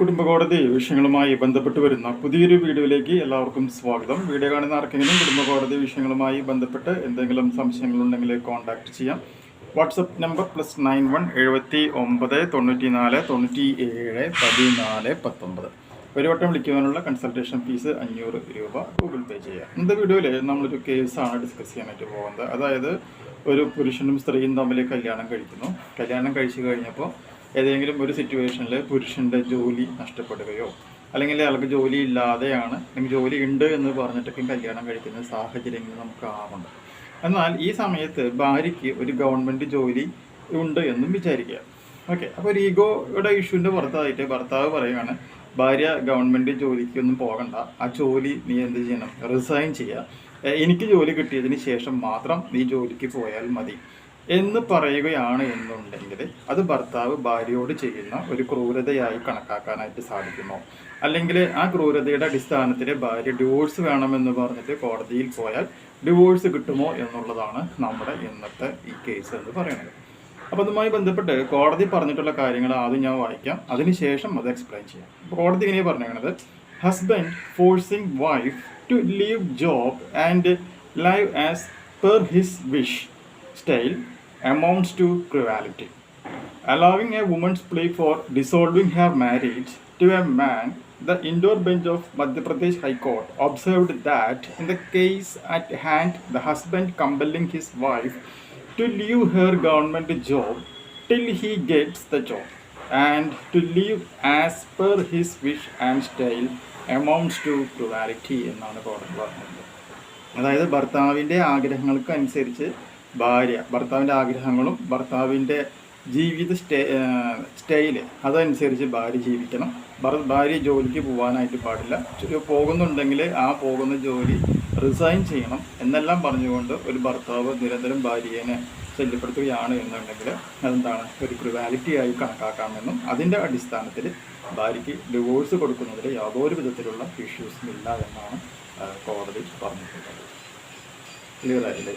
കുടുംബകോടതി വിഷയങ്ങളുമായി ബന്ധപ്പെട്ട് വരുന്ന പുതിയൊരു വീഡിയോയിലേക്ക് എല്ലാവർക്കും സ്വാഗതം. വീഡിയോ കാണുന്ന ആർക്കെങ്കിലും കുടുംബകോടതി വിഷയങ്ങളുമായി ബന്ധപ്പെട്ട് എന്തെങ്കിലും സംശയങ്ങളുണ്ടെങ്കിൽ കോൺടാക്ട് ചെയ്യാം. WhatsApp number plus nine one എഴുപത്തി ഒമ്പത് തൊണ്ണൂറ്റി നാല് തൊണ്ണൂറ്റി ഏഴ് പതിനാല് പത്തൊമ്പത്. ഒരു വട്ടം വിളിക്കുവാനുള്ള കൺസൾട്ടേഷൻ ഫീസ് അഞ്ഞൂറ് രൂപ ഗൂഗിൾ പേ ചെയ്യാം. ഇന്നത്തെ വീഡിയോയിൽ നമ്മളൊരു കേസാണ് ഡിസ്കസ് ചെയ്യാനായിട്ട് പോകുന്നത്. അതായത് ഒരു പുരുഷനും സ്ത്രീയും തമ്മിൽ കല്യാണം കഴിക്കുന്നു. കല്യാണം കഴിച്ചു കഴിഞ്ഞപ്പോൾ ഏതെങ്കിലും ഒരു സിറ്റുവേഷനിൽ പുരുഷന്റെ ജോലി നഷ്ടപ്പെടുകയോ അല്ലെങ്കിൽ അയാൾക്ക് ജോലി ഇല്ലാതെയാണ് അല്ലെങ്കിൽ ജോലി ഉണ്ട് എന്ന് പറഞ്ഞിട്ടൊക്കെ കല്യാണം കഴിക്കുന്ന സാഹചര്യങ്ങൾ നമുക്ക് ആവുന്നുണ്ട്. എന്നാൽ ഈ സമയത്ത് ഭാര്യയ്ക്ക് ഒരു ഗവൺമെന്റ് ജോലി ഉണ്ട് എന്നും വിചാരിക്കുക. ഓക്കെ അപ്പോൾ ഒരു ഈഗോയുടെ ഇഷ്യൂവിന്റെ പുറത്തായിട്ട് ഭർത്താവ് പറയുകയാണ് ഭാര്യ ഗവൺമെന്റ് ജോലിക്കൊന്നും പോകണ്ട. ആ ജോലി നീ എന്ത് ചെയ്യണം? റിസൈൻ ചെയ്യുക. എനിക്ക് ജോലി കിട്ടിയതിന് ശേഷം മാത്രം നീ ജോലിക്ക് പോയാൽ മതി. എന്ന് പറയുകയാണ് എന്നുണ്ടെങ്കിൽ അത് ഭർത്താവ് ഭാര്യയോട് ചെയ്യുന്ന ഒരു ക്രൂരതയായി കണക്കാക്കാനായിട്ട് സാധിക്കുമോ അല്ലെങ്കിൽ ആ ക്രൂരതയുടെ അടിസ്ഥാനത്തിൽ ഭാര്യ ഡിവോഴ്സ് വേണമെന്ന് പറഞ്ഞിട്ട് കോടതിയിൽ പോയാൽ ഡിവോഴ്സ് കിട്ടുമോ എന്നുള്ളതാണ് നമ്മുടെ ഇന്നത്തെ ഈ കേസ് എന്ന് പറയുന്നത്. അപ്പോൾ അതുമായി ബന്ധപ്പെട്ട് കോടതി പറഞ്ഞിട്ടുള്ള കാര്യങ്ങൾ ആദ്യം ഞാൻ വായിക്കാം. അതിനുശേഷം അത് എക്സ്പ്ലെയിൻ ചെയ്യാം. കോടതി ഇങ്ങനെ പറഞ്ഞത് husband forcing wife to leave job and live as per his wish style amounts to cruelty. Allowing a woman's plea for dissolving her marriage to a man, the indoor bench of Madhya Pradesh High Court observed that in the case at hand, the husband compelling his wife to leave her government job till he gets the job and to live as per his wish and style amounts to cruelty എന്നാണ് കോടതി പറഞ്ഞത് അതായത് ഭർത്താവിന്റെ ആഗ്രഹങ്ങൾക്ക് അനുസരിച്ച് ഭാര്യ ഭർത്താവിന്റെ ആഗ്രഹങ്ങളും ഭർത്താവിന്റെ ജീവിത സ്റ്റേ സ്റ്റൈൽ അതനുസരിച്ച് ഭാര്യ ജീവിക്കണം. ഭാര്യ ജോലിക്ക് പോകാനായിട്ട് പാടില്ല. പോകുന്നുണ്ടെങ്കിൽ ആ പോകുന്ന ജോലി റിസൈൻ ചെയ്യണം എന്നെല്ലാം പറഞ്ഞുകൊണ്ട് ഒരു ഭർത്താവ് നിരന്തരം ഭാര്യേനെ ശല്യപ്പെടുത്തുകയാണ് എന്നുണ്ടെങ്കിൽ അതെന്താണ്? ഒരു ക്രിവാലിറ്റി ആയി കണക്കാക്കാമെന്നും അതിന്റെ അടിസ്ഥാനത്തിൽ ഭാര്യയ്ക്ക് ഡിവോഴ്സ് കൊടുക്കുന്നതിൽ യാതൊരു വിധത്തിലുള്ള ഇഷ്യൂസും ഇല്ല എന്നാണ് കോടതി പറഞ്ഞിട്ടുള്ളത്. ക്ലിയർ ആയില്ലേ?